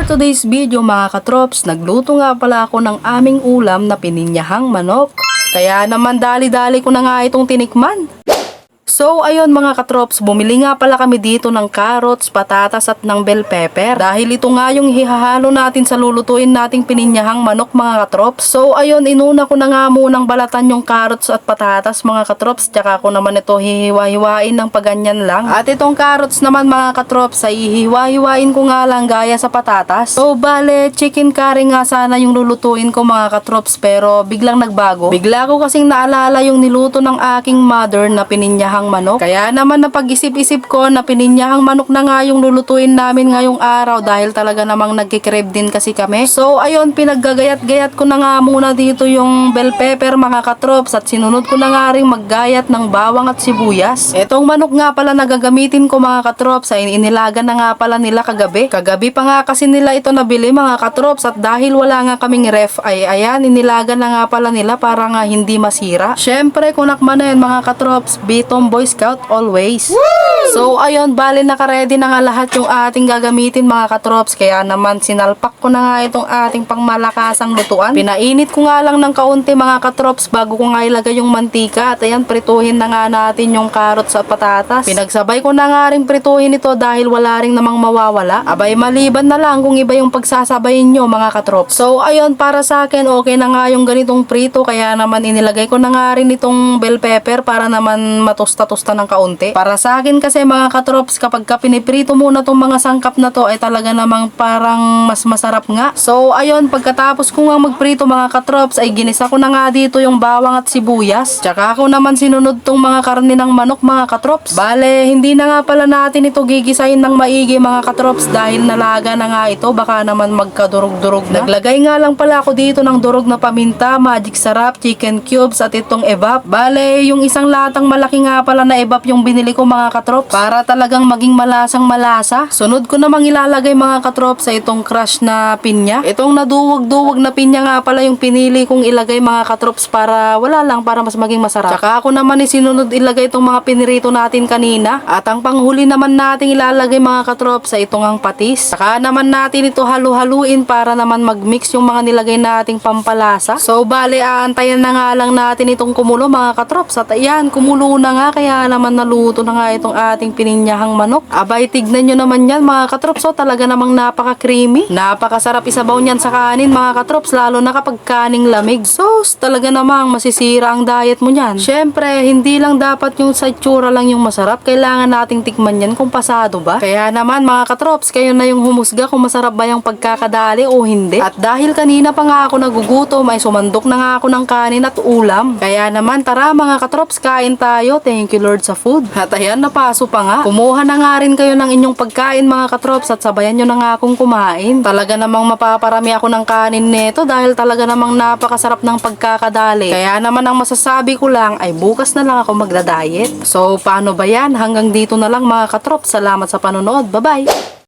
For today's video mga katrops, nagluto nga pala ako ng aming ulam na pininyahang manok. Kaya naman dali-dali ko na nga itong tinikman. So ayun mga katrops, bumili nga pala kami dito ng carrots, patatas at ng bell pepper. Dahil ito nga yung hihahalo natin sa lulutuin nating pininyahang manok mga katrops. So ayun, inuna ko na nga munang balatan yung carrots at patatas mga katrops. Tsaka ko naman ito hihiwa-hiwain ng paganyan lang. At itong carrots naman mga katrops ay hihiwa-hiwain ko nga lang gaya sa patatas. So bale, chicken curry nga sana yung lulutuin ko mga katrops pero biglang nagbago. Bigla ko kasing naalala yung niluto ng aking mother na pininyahang manok. Kaya naman napag-isip-isip ko na pininyahang manok na nga yung lulutuin namin ngayong araw dahil talaga namang nagkikrave din kasi kami. So ayun, pinaggagayat-gayat ko na nga muna dito yung bell pepper mga katrops at sinunod ko na nga rin maggayat ng bawang at sibuyas. Etong manok nga pala na gagamitin ko mga katrops ay inilaga na nga pala nila kagabi. Kagabi pa nga kasi nila ito nabili mga katrops at dahil wala nga kaming ref ay ayan inilaga na nga pala nila para nga hindi masira. Syempre kunakman na yan mga katrops, bitong Boy Scout always. So ayun, bali nakaredy na nga lahat yung ating gagamitin mga katrops. Kaya naman sinalpak ko na nga itong ating pangmalakasang lutuan. Pinainit ko nga lang ng kaunti mga katrops bago ko nga ilagay yung mantika. At ayan, prituhin na nga natin yung carrots at patatas. Pinagsabay ko na nga rin prituhin ito dahil wala rin namang mawawala. Abay, maliban na lang kung iba yung pagsasabayin nyo mga katrops. So ayun, para sa akin, okay na nga yung ganitong prito. Kaya naman inilagay ko na nga rin itong bell pepper para naman matusta-tusta ng kaunti. Para sa akin kasi mga katrops, kapag ka piniprito muna tong mga sangkap na to, ay talaga namang parang mas masarap nga. So, ayun, pagkatapos ko nga magprito mga katrops, ay ginisa ko na nga dito yung bawang at sibuyas. Tsaka ako naman sinunod tong mga karne ng manok mga katrops. Bale, hindi na nga pala natin ito gigisahin ng maigi mga katrops dahil nalaga na nga ito, baka naman magkadurog-durog na. Naglagay nga lang pala ako dito ng durog na paminta, magic sarap, chicken cubes at itong evap. Bale, yung isang latang malaki nga pala na evap yung binili ko mga katrops para talagang maging malasang malasa. Sunod ko namang ilalagay mga katrops sa itong crush na pinya. Itong naduwag-duwag na pinya nga pala yung pinili kong ilagay mga katrops para wala lang para mas maging masarap. Tsaka ako naman isinunod ilagay itong mga pinirito natin kanina. At ang panghuli naman natin ilalagay mga katrops sa itong ang patis. Tsaka naman natin ito halu-haluin para naman mag-mix yung mga nilagay nating pampalasa. So bale aantayan na nga lang natin itong kumulo mga katrops. At ayan, kumulo na nga kaya naman naluto na nga itong ating pininyahang manok. Abay, tignan nyo naman yan mga katrops. So talaga namang napaka-creamy. Napakasarap isabaw niyan sa kanin mga katrops. Lalo na kapag kaning lamig. So talaga namang masisira ang diet mo niyan. Syempre, hindi lang dapat yung sa itsura lang yung masarap. Kailangan nating tikman yan kung pasado ba. Kaya naman mga katrops, kayo na yung humusga kung masarap ba yung pagkakadali o hindi. At dahil kanina pa nga ako nagugutom, ay sumandok na nga ako ng kanin at ulam. Kaya naman, tara mga katrops, kain tayo. Thank you Lord sa food. At ayan, napaso pa nga. Kumuha na nga rin kayo ng inyong pagkain mga katrops at sabayan nyo na nga akong kumain. Talaga namang mapaparami ako ng kanin neto dahil talaga namang napakasarap ng pagkakadali. Kaya naman ang masasabi ko lang ay bukas na lang ako magda-diet. So, paano ba yan? Hanggang dito na lang mga katrops. Salamat sa panonood. Bye-bye!